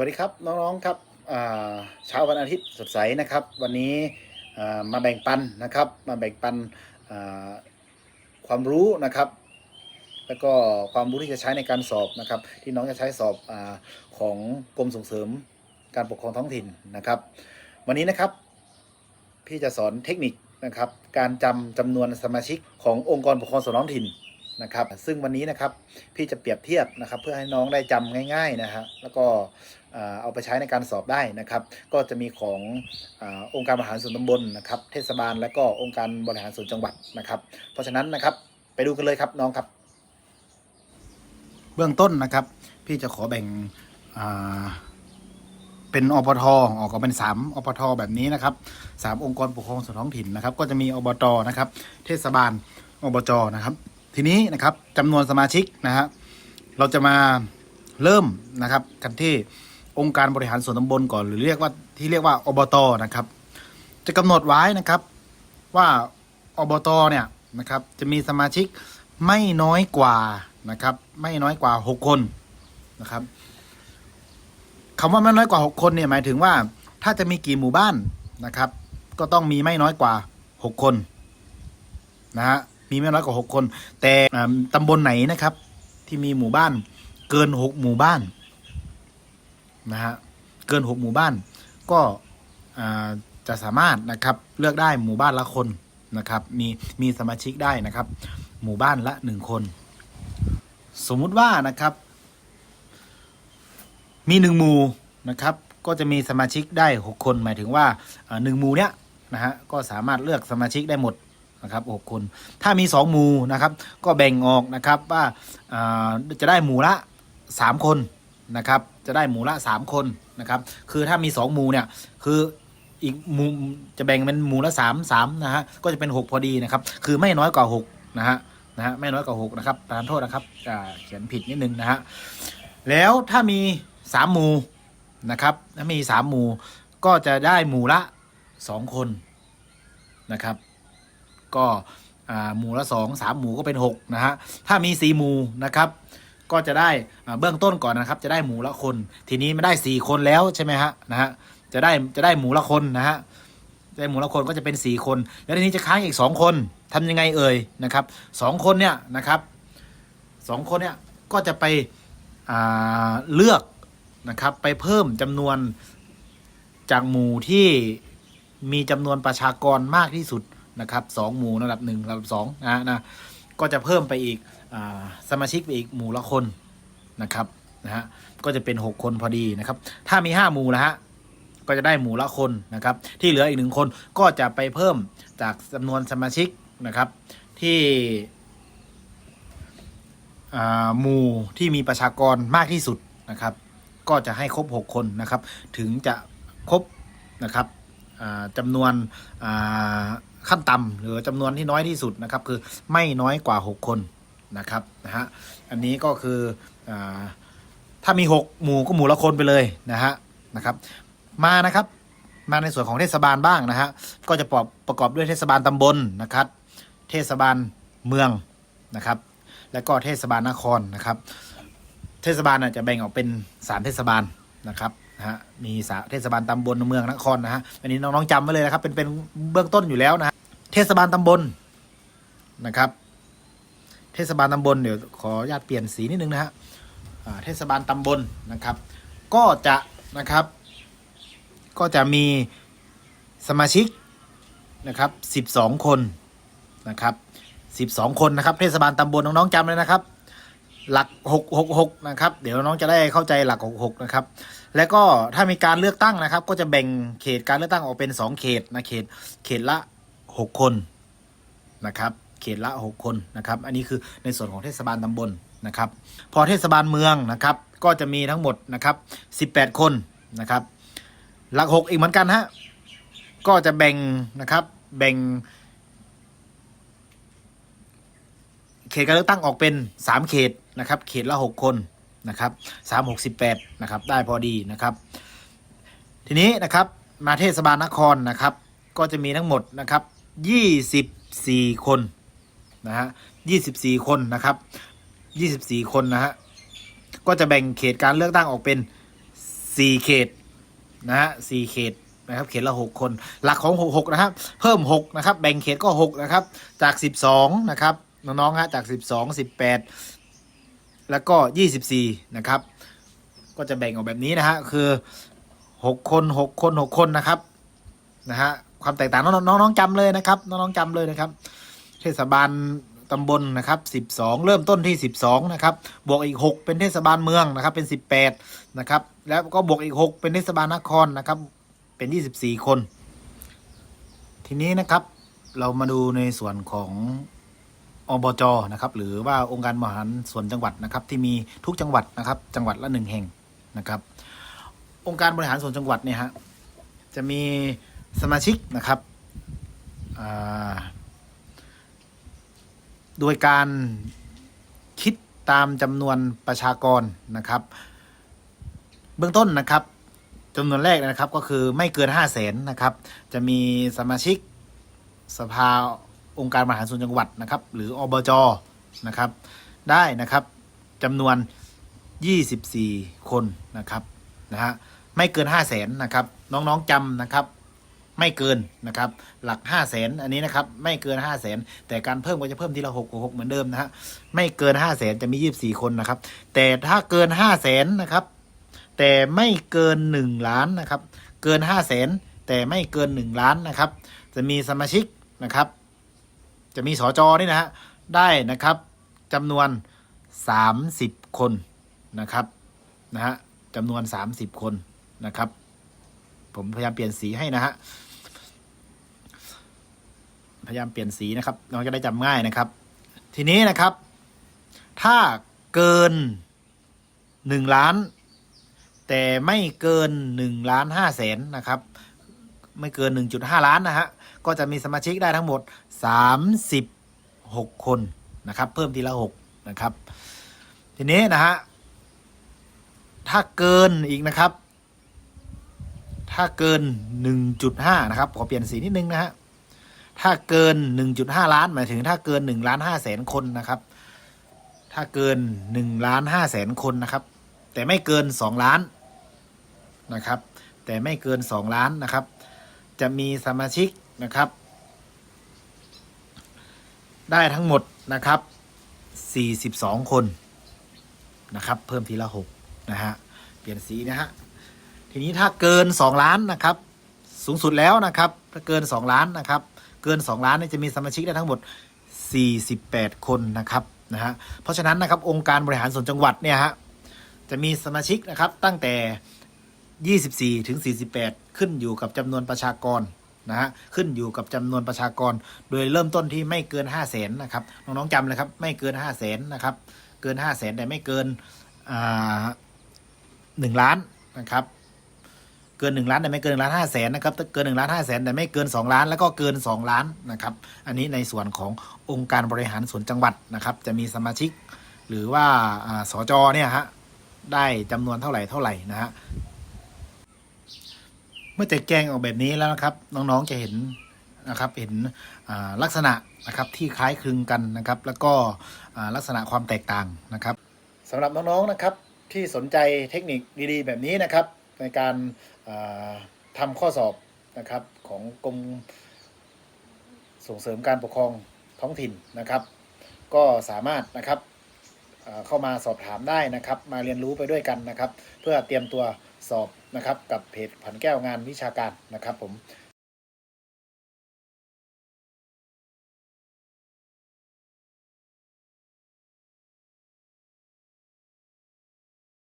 วัสดีครับน้องๆครับเช้าวันอาทิตย์สดใสนะครับ วันนี้มาแบ่งปันนะครับ มาแบ่งปันความรู้นะครับ แล้วก็ความรู้ที่จะใช้ในการสอบนะครับ ที่น้องจะใช้สอบอของกรมส่งเสริมการปกครองท้องถิ่นนะครับ วันนี้นะครับพี่จะสอนเทคนิคนะครับ การจำจำนวนสมาชิกขององค์กรปกครองส่วนท้องถิ่นนะครับ ซึ่งวันนี้นะครับพี่จะเปรียบเทียบนะครับ เพื่อให้น้องได้จำง่าย ๆนะฮะแล้วก็ เอาไปใช้ในการสอบได้นะครับ ก็จะมีของอองค์การบริหารส่วนตำบลนะครับเทศบาลและก็องค์การบริหารส่วนจังหวัดนะครับ เพราะฉะนั้นนะครับไปดูกันเลยครับน้องครับ เบื้องต้นนะครับ พี่จะขอแบ่งเป็นอปทออกก็เป็นสามอปทแบบนี้นะครับสามองค์กรปกครองส่วนท้องถิ่นนะครับ ก็จะมีอบตนะครับ เทศบาลอบจนะครับ ทีนี้นะครับจำนวนสมาชิกนะฮะเราจะมาเริ่มนะครับกันที่ องค์การบริหารส่วนตำบลก่อน หรือเรียกว่าที่เรียกว่าอบตนะครับ จะกำหนดไว้นะครับว่าอบตเนี่ยนะครับจะมีสมาชิกไม่น้อยกว่านะครับ ไม่น้อยกว่า 6 คนนะครับคำว่าไม่น้อยกว่า 6 คนเนี่ยหมายถึงว่าถ้าจะมีกี่หมู่บ้านนะครับ ก็ต้องมีไม่น้อยกว่า 6 คนนะฮะมีไม่น้อยกว่า 6 คน แต่ตำบลไหนนะครับ ที่มีหมู่บ้านเกิน 6 หมู่บ้าน นะฮะเกิน 6 หมู่บ้านก็จะสามารถนะครับเลือกได้หมู่บ้านละคนนะครับมีมีสมาชิกได้นะครับ หมู่บ้านละหนึ่งคน สมมุติว่านะครับ มีหนึ่งหมู่นะครับ ก็จะมีสมาชิกได้หกคน หมายถึงว่าหนึ่งหมู่เนี้ยนะฮะก็สามารถเลือกสมาชิกได้หมดนะครับหกคน ถ้ามีสองหมู่นะครับ ก็แบ่งออกนะครับว่าอ่าจะได้หมู่ละสามคน นะครับ จะได้หมู่ละสามคนนะครับ คือถ้ามีสองหมู่เนี่ยคืออีกหมู่จะแบ่งเป็นหมู่ละสามสามนะฮะก็จะเป็นหกพอดีนะครับ คือไม่น้อยกว่าหกนะฮะนะฮะไม่น้อยกว่าหกนะครับทานโทษนะครับเขียนผิดนิดนึงนะฮะแล้วถ้ามีสามหมู่นะครับถ้ามีสามหมู่ก็จะได้หมู่ละสองคนนะครับ ก็หมู่ละสองสามหมู่ก็เป็นหกนะฮะ ถ้ามีสี่หมู่นะครับ ก็จะได้เบื้องต้นก่อนนะครับ จะได้หมูละคน ทีนี้ไม่ได้สี่คนแล้วใช่ไหมฮะนะฮะจะได้จะได้หมูละคนนะฮะได้หมูละคนก็จะเป็นสี่คน แล้วทีนี้จะค้างอีกสองคนทำยังไงเอ่ยนะครับสองคนเนี่ยนะครับสองคนเนี่ยก็จะไปเลือกนะครับไปเพิ่มจำนวนจากหมู่ที่มีจำนวนประชากรมากที่สุดนะครับสองหมู่ระดับหนึ่งระดับสองนะฮะนะ ก็จะเพิ่มไปอีกอสมาชิกไปอีกหมู่ละคนนะครับนะฮะก็จะเป็น 6 คนพอดีนะครับ ถ้ามี 5 หมู่แล้วฮะก็จะได้หมู่ละคนนะครับ ที่เหลืออีกหนึ่งคนก็จะไปเพิ่มจากจำนวนสมาชิกนะครับที่หมู่ที่มีประชากรมากที่สุดนะครับ ก็จะให้ครบ 6 คนนะครับ ถึงจะครบนะครับอ่าจำนวนอ่า ขั้นต่ำหรือจำนวนที่น้อยที่สุดนะครับ คือไม่น้อยกว่า 6 คนนะครับนะฮะอันนี้ก็คืออถ้ามี 6 หมู่ก็หมู่ละคนไปเลยนะฮะนะครับ มานะครับมาในส่วนของเทศบาลบ้างนะฮะก็จะประกอบประกอบด้วยเทศบาลตำบลนะครับ เทศบาลเมืองนะครับ และก็เทศบาลนครนะครับ เทศบาลจะแบ่งออกเป็นสามเทศบาลนะครับ นะฮะมีสาเทศบาลตำบลเมืองนครนะฮะอันนี้น้องๆจำไว้เลยนะครับ เป็นเป็นเบื้องต้นอยู่แล้วนะเทศบาลตำบลนะครับ เทศบาลตำบลเดี๋ยวขออนุญาตเปลี่ยนสีนิดนึงนะฮะเทศบาลตำบลนะครับ ก็จะนะครับ ก็จะมีสมาชิกนะครับสิบสองคนนะครับสิบสองคนนะครับ เทศบาลตำบลน้องๆจำเลยนะครับ หลักหกหกหกนะครับ เดี๋ยวน้องจะได้เข้าใจหลักหกหกนะครับ แล้วก็ถ้ามีการเลือกตั้งนะครับ ก็จะแบ่งเขตการเลือกตั้งออกเป็นสองเขตนะเขตเขตละหกคนนะครับ เขตละหกคนนะครับ อันนี้คือในส่วนของเทศบาลตำบลนะครับ พอเทศบาลเมืองนะครับ ก็จะมีทั้งหมดนะครับสิบแปดคนนะครับ หลักหกอีกเหมือนกันฮะก็จะแบ่งนะครับแบ่ง เขตการเลือกตั้งออกเป็นสามเขตนะครับเขตละหกคนนะครับสามหกสิบแปดนะครับได้พอดีนะครับ ทีนี้นะครับมาเทศบาลนครนะครับ ก็จะมีทั้งหมดนะครับยี่สิบสี่คนนะฮะยี่สิบสี่คนนะครับยี่สิบสี่คนนะฮะก็จะแบ่งเขตการเลือกตั้งออกเป็นสี่เขตนะฮะสี่เขตนะครับเขตละหกคน หลักของหกหกนะครับ เพิ่มหกนะครับ แบ่งเขตก็หกนะครับ จากสิบสองนะครับ น้องๆฮะจากสิบสองสิบแปดแล้วก็ยี่สิบสี่นะครับ ก็จะแบ่งออกแบบนี้นะฮะคือหกคนหกคนหกคนนะครับนะฮะความแตกต่างน้องๆน้องจำเลยนะครับน้องๆจำเลยนะครับเทศบาลตำบลนะครับสิบสองเริ่มต้นที่สิบสองนะครับ บวกอีกหกเป็นเทศบาลเมืองนะครับ เป็นสิบแปดนะครับ แล้วก็บวกอีกหกเป็นเทศบาลนครนะครับ เป็นยี่สิบสี่คน ทีนี้นะครับ เรามาดูในส่วนของ อบจนะครับหรือว่าองค์การบริหารส่วนจังหวัดนะครับที่มีทุกจังหวัดนะครับ จังหวัดละหนึ่งแห่งนะครับ องค์การบริหารส่วนจังหวัดเนี่ยฮะจะมีสมาชิกนะครับโดยการคิดตามจำนวนประชากรนะครับ เบื้องต้นนะครับจำนวนแรกนะครับก็คือไม่เกิน5 0 0แสนนะครับ จะมีสมาชิกสภา องค์การบริหารส่วนจังหวัดนะครับ หรืออบจนะครับ ได้นะครับจำนวน 24 คนนะครับนะฮะไม่เกิน 5 0 0แสนนะครับ น้องๆจำนะครับ ไม่เกินนะครับ หลัก 5 0 0แสนอันนี้นะครับ ไม่เกิน 5 0 0แสนแต่การเพิ่มก็จะเพิ่มทีละ6กหกเหมือนเดิมนะฮะไม่เกิน 5 0 0แสนจะมี 24 คนนะครับ แต่ถ้าเกิน 5 0 0แสนนะครับ แต่ไม่เกิน 1 ล้านนะครับ เกิน 5 0 0แสนแต่ไม่เกิน 1 ล้านนะครับ จะมีสมาชิกนะครับ จะมีสจอนี่นะฮะได้นะครับจำนวน 30 คนนะครับนะฮะจำนวน 30 คนนะครับ ผมพยายามเปลี่ยนสีให้นะฮะพยายามเปลี่ยนสีนะครับน้องจะได้จำง่ายนะครับ ทีนี้นะครับ ถ้าเกินหนึ่งล้าน แต่ไม่เกินหนึ่งล้านห้าแสนนะครับ ไม่เกินหนึ่งจุดห้าล้านนะฮะ ก็จะมีสมาชิกได้ทั้งหมดสามสิบหกคนนะครับ เพิ่มทีละหกนะครับ ทีนี้นะฮะถ้าเกินอีกนะครับ ถ้าเกิน 1.5 นะครับ ขอเปลี่ยนสีนิดนึงนะฮะถ้าเกิน 1.5 ล้าน หมายถึงถ้าเกิน1ล้าน5แสนคนนะครับ ถ้าเกิน1ล้าน5แสนคนนะครับ แต่ไม่เกิน 2 ล้านนะครับ แต่ไม่เกิน 2 ล้านนะครับ จะมีสมาชิก นะครับ ได้ทั้งหมดนะครับ 42 คนนะครับ เพิ่มทีละ 6 นะฮะ เปลี่ยนสีนะฮะ ทีนี้ถ้าเกิน 2 ล้านนะครับ สูงสุดแล้วนะครับ ถ้าเกิน 2 ล้านนะครับ เกิน 2 ล้านเนี่ยจะมีสมาชิกได้ทั้งหมด 48 คนนะครับนะฮะ เพราะฉะนั้นนะครับองค์การบริหารส่วนจังหวัดเนี่ยฮะจะมีสมาชิกนะครับตั้งแต่ 24 ถึง 48 ขึ้นอยู่กับจำนวนประชากร นะฮะขึ้นอยู่กับจำนวนประชากร โดยเริ่มต้นที่ไม่เกิน 5 0 0แสนนะครับน้องๆจำเลยครับไม่เกิน 5 0 0แสนนะครับเกิน 5 0 0แสนแต่ไม่เกินหนึ่งล้านนะครับเกินหนึ่งล้านแต่ไม่เกินหนึ่งล้านห้าแสนนะครับเกินหนึ่งล้านห้าแสนแต่ไม่เกินสองล้าน แล้วก็เกินสองล้านนะครับ อันนี้ในส่วนขององค์การบริหารส่วนจังหวัดนะครับ จะมีสมาชิก หรือว่าอ่าสจเนี่ยฮะได้จำนวนเท่าไหร่เท่าไหร่นะฮะ มื่อแต่แกงออกแบบนี้แล้วนะครับ น้องๆจะเห็นนะครับเห็นลักษณะนะครับที่คล้ายคลึงกันนะครับ แล้วก็ลักษณะความแตกต่างนะครับสำหรับน้องๆนะครับที่สนใจเทคนิคดีๆ แบบนี้นะครับ ในการอ่าทำข้อสอบนะครับของกรมส่งเสริมการปกครองท้องถิ่นนะครับ ก็สามารถนะครับ เข้ามาสอบถามได้นะครับ มาเรียนรู้ไปด้วยกันนะครับ เพื่อเตรียมตัวสอบนะครับกับเพจผันแก้วงานวิชาการนะครับผม